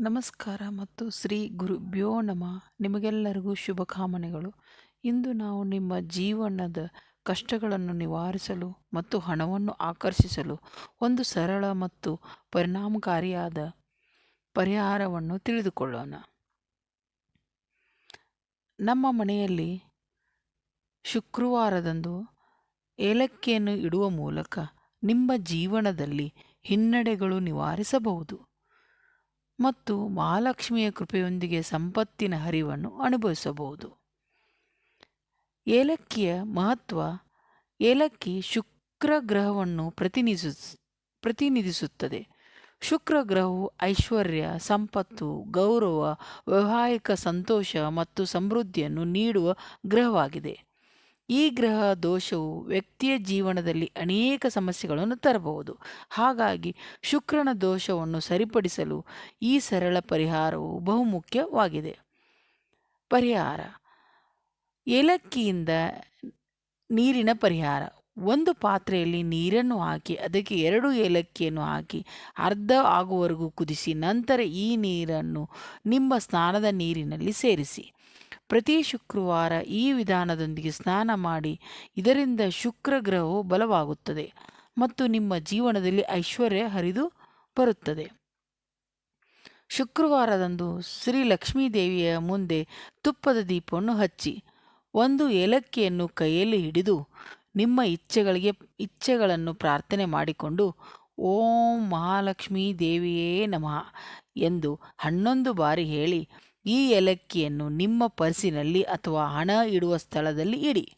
ನಮಸ್ಕಾರ ಮತ್ತು ಶ್ರೀ ಗುರುಭ್ಯೋ ನಮ. ನಿಮಗೆಲ್ಲರಿಗೂ ಶುಭಕಾಮನೆಗಳು. ಇಂದು ನಾವು ನಿಮ್ಮ ಜೀವನದ ಕಷ್ಟಗಳನ್ನು ನಿವಾರಿಸಲು ಮತ್ತು ಹಣವನ್ನು ಆಕರ್ಷಿಸಲು ಒಂದು ಸರಳ ಮತ್ತು ಪರಿಣಾಮಕಾರಿಯಾದ ಪರಿಹಾರವನ್ನು ತಿಳಿದುಕೊಳ್ಳೋಣ. ನಮ್ಮ ಮನೆಯಲ್ಲಿ ಶುಕ್ರವಾರದಂದು ಏಲಕ್ಕಿಯನ್ನು ಇಡುವ ಮೂಲಕ ನಿಮ್ಮ ಜೀವನದಲ್ಲಿ ಹಿನ್ನಡೆಗಳು ನಿವಾರಿಸಬಹುದು. ಮತ್ತು ಮಹಾಲಕ್ಷ್ಮಿಯ ಕೃಪೆಯೊಂದಿಗೆ ಸಂಪತ್ತಿನ ಹರಿವನ್ನು ಅನುಭವಿಸಬಹುದು. ಏಲಕ್ಕಿಯ ಮಹತ್ವ, ಏಲಕ್ಕಿ ಶುಕ್ರ ಗ್ರಹವನ್ನು ಪ್ರತಿನಿಧಿಸ, ಪ್ರತಿನಿಧಿಸುತ್ತದೆ. ಶುಕ್ರ ಗ್ರಹವು ಐಶ್ವರ್ಯ, ಸಂಪತ್ತು, ಗೌರವ ವೈವಾಹಿಕ ಸಂತೋಷ ಮತ್ತು ಸಮೃದ್ಧಿಯನ್ನು ನೀಡುವ ಗ್ರಹವಾಗಿದೆ. ಈ ಗ್ರಹ ದೋಷವು ವ್ಯಕ್ತಿಯ ಜೀವನದಲ್ಲಿ ಅನೇಕ ಸಮಸ್ಯೆಗಳನ್ನು ತರಬಹುದು. ಹಾಗಾಗಿ ಶುಕ್ರನ ದೋಷವನ್ನು ಸರಿಪಡಿಸಲು ಈ ಸರಳ ಪರಿಹಾರವು ಬಹುಮುಖ್ಯವಾಗಿದೆ. ಪರಿಹಾರ. ಏಲಕ್ಕಿಯಿಂದ ನೀರಿನ ಪರಿಹಾರ. ಒಂದು ಪಾತ್ರೆಯಲ್ಲಿ ನೀರನ್ನು ಹಾಕಿ, ಅದಕ್ಕೆ ಎರಡು ಏಲಕ್ಕಿಯನ್ನು ಹಾಕಿ, ಅರ್ಧ ಆಗುವವರೆಗೂ ಕುದಿಸಿ, ನಂತರ ಈ ನೀರನ್ನು ನಿಮ್ಮ ಸ್ನಾನದ ನೀರಿನಲ್ಲಿ ಸೇರಿಸಿ. ಪ್ರತಿ ಶುಕ್ರವಾರ ಈ ವಿಧಾನದೊಂದಿಗೆ ಸ್ನಾನ ಮಾಡಿ ಇದರಿಂದ ಶುಕ್ರ ಗ್ರಹವು ಬಲವಾಗುತ್ತದೆ ಮತ್ತು ನಿಮ್ಮ ಜೀವನದಲ್ಲಿ ಐಶ್ವರ್ಯ ಹರಿದು ಬರುತ್ತದೆ. ಶುಕ್ರವಾರದಂದು ಶ್ರೀ ಲಕ್ಷ್ಮೀದೇವಿಯ ಮುಂದೆ ತುಪ್ಪದ ದೀಪವನ್ನು ಹಚ್ಚಿ, ಒಂದು ಏಲಕ್ಕಿಯನ್ನು ಕೈಯಲ್ಲಿ ಹಿಡಿದು ನಿಮ್ಮ ಇಚ್ಛೆಗಳಿಗೆ ಇಚ್ಛೆಗಳನ್ನು ಪ್ರಾರ್ಥನೆ ಮಾಡಿಕೊಂಡು, ಓಂ ಮಹಾಲಕ್ಷ್ಮೀ ದೇವಿಯೇ ನಮಃ ಎಂದು ಹನ್ನೊಂದು ಬಾರಿ ಹೇಳಿ ಈ ಏಲಕ್ಕಿಯನ್ನು ನಿಮ್ಮ ಪರ್ಸಿನಲ್ಲಿ ಅಥವಾ ಹಣ ಇಡುವ ಸ್ಥಳದಲ್ಲಿ ಇಡಿ.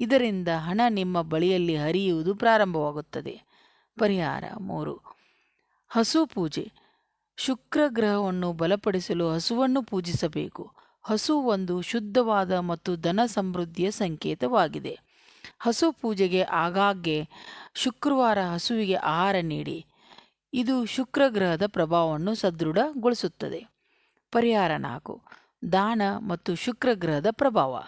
ಇದರಿಂದ ಹಣ ನಿಮ್ಮ ಬಳಿಯಲ್ಲಿ ಹರಿಯುವುದು ಪ್ರಾರಂಭವಾಗುತ್ತದೆ. ಪರಿಹಾರ ಮೂರು. ಹಸು ಪೂಜೆ. ಶುಕ್ರ ಗ್ರಹವನ್ನು ಬಲಪಡಿಸಲು ಹಸುವನ್ನು ಪೂಜಿಸಬೇಕು. ಹಸು ಒಂದು ಶುದ್ಧವಾದ ಮತ್ತು ಧನ ಸಮೃದ್ಧಿಯ ಸಂಕೇತವಾಗಿದೆ. ಹಸು ಪೂಜೆಗೆ ಆಗಾಗ್ಗೆ ಶುಕ್ರವಾರ ಹಸುವಿಗೆ ಆಹಾರ ನೀಡಿ. ಇದು ಶುಕ್ರ ಗ್ರಹದ ಪ್ರಭಾವವನ್ನು ಸದೃಢಗೊಳಿಸುತ್ತದೆ. ಪರಿಹಾರ ನಾಲ್ಕು ದಾನ ಮತ್ತು ಶುಕ್ರ ಗ್ರಹದ ಪ್ರಭಾವ.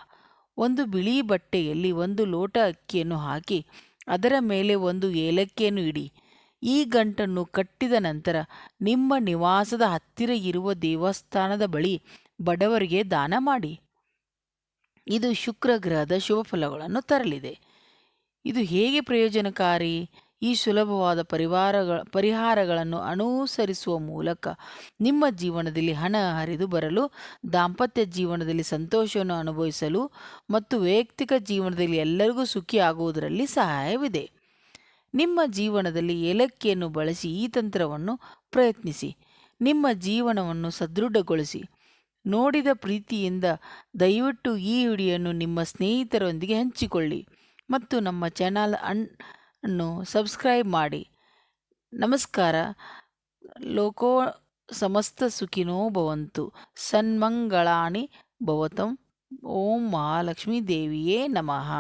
ಒಂದು ಬಿಳಿ ಬಟ್ಟೆಯಲ್ಲಿ ಒಂದು ಲೋಟ ಅಕ್ಕಿಯನ್ನು ಹಾಕಿ, ಅದರ ಮೇಲೆ ಒಂದು ಏಲಕ್ಕಿಯನ್ನು ಇಡಿ. ಈ ಗಂಟನ್ನು ಕಟ್ಟಿದ ನಂತರ ನಿಮ್ಮ ನಿವಾಸದ ಹತ್ತಿರ ಇರುವ ದೇವಸ್ಥಾನದ ಬಳಿ ಬಡವರಿಗೆ ದಾನ ಮಾಡಿ. ಇದು ಶುಕ್ರ ಗ್ರಹದ ತರಲಿದೆ. ಇದು ಹೇಗೆ ಪ್ರಯೋಜನಕಾರಿ? ಈ ಸುಲಭವಾದ ಪರಿವಾರಗಳ, ಪರಿಹಾರಗಳನ್ನು ಅನುಸರಿಸುವ ಮೂಲಕ ನಿಮ್ಮ ಜೀವನದಲ್ಲಿ ಹಣ ಹರಿದು ಬರಲು, ದಾಂಪತ್ಯ ಜೀವನದಲ್ಲಿ ಸಂತೋಷವನ್ನು ಅನುಭವಿಸಲು ಮತ್ತು ವೈಯಕ್ತಿಕ ಜೀವನದಲ್ಲಿ ಎಲ್ಲರಿಗೂ ಸುಖಿ ಆಗುವುದರಲ್ಲಿ ಸಹಾಯವಿದೆ. ನಿಮ್ಮ ಜೀವನದಲ್ಲಿ ಏಲಕ್ಕಿಯನ್ನು ಬಳಸಿ ಈ ತಂತ್ರವನ್ನು ಪ್ರಯತ್ನಿಸಿ. ನಿಮ್ಮ ಜೀವನವನ್ನು ಸದೃಢಗೊಳಿಸಿ. ನೋಡಿದ ಪ್ರೀತಿಯಿಂದ ದಯವಿಟ್ಟು ಈ ವಿಡಿಯೋವನ್ನು ನಿಮ್ಮ ಸ್ನೇಹಿತರೊಂದಿಗೆ ಹಂಚಿಕೊಳ್ಳಿ ಮತ್ತು ನಮ್ಮ ಚಾನಲ್ ಅನ್ ಅನ್ನು ಸಬ್ಸ್ಕ್ರೈಬ್ ಮಾಡಿ. ನಮಸ್ಕಾರ. ಲೋಕೋ ಸಮಸ್ತ ಸುಖಿನೋ ಭವಂತು. ಸನ್ಮಂಗಳಾಣಿ ಭವತಂ. ಓಂ ಮಹಾಲಕ್ಷ್ಮೀ ದೇವಿಯೇ ನಮಃ.